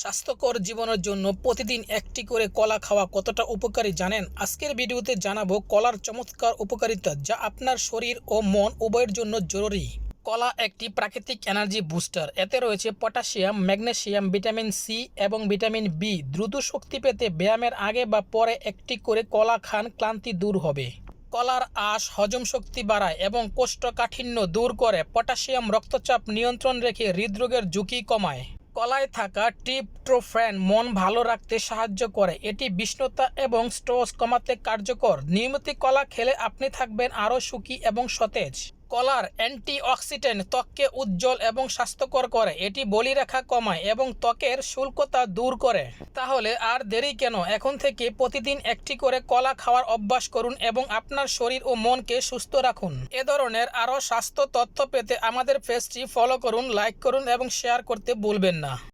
স্বাস্থ্যকর জীবনের জন্য প্রতিদিন একটি করে কলা খাওয়া কতটা উপকারী জানেন? আজকের ভিডিওতে জানাব কলার চমৎকার উপকারিতা যা আপনার শরীর ও মন উভয়ের জন্য জরুরি। কলা একটি প্রাকৃতিক এনার্জি বুস্টার। এতে রয়েছে পটাশিয়াম, ম্যাগনেশিয়াম, ভিটামিন সি এবং ভিটামিন বি। দ্রুত শক্তি পেতে ব্যায়ামের আগে বা পরে একটি করে কলা খান, ক্লান্তি দূর হবে। কলার আঁশ হজম শক্তি বাড়ায় এবং কোষ্ঠকাঠিন্য দূর করে। পটাশিয়াম রক্তচাপ নিয়ন্ত্রণ রেখে হৃদরোগের ঝুঁকি কমায়। কলায় থাকা ট্রিপট্রোফ্যান মন ভালো রাখতে সাহায্য করে। এটি বিষ্ণুতা এবং স্ট্রোস কমাতে কার্যকর। নিয়মিত কলা খেলে আপনি থাকবেন আরও সুখী এবং সতেজ। কলার অ্যান্টিঅক্সিডেন্ট ত্বককে উজ্জ্বল এবং স্বাস্থ্যকর করে। এটি বলিরেখা কমায় এবং ত্বকের শুল্কতা দূর করে। তাহলে আর দেরি কেন? এখন থেকে প্রতিদিন একটি করে কলা খাওয়ার অভ্যাস করুন এবং আপনার শরীর ও মনকে সুস্থ রাখুন। এ ধরনের আরও স্বাস্থ্য তথ্য পেতে আমাদের পেজটি ফলো করুন, লাইক করুন এবং শেয়ার করতে ভুলবেন না।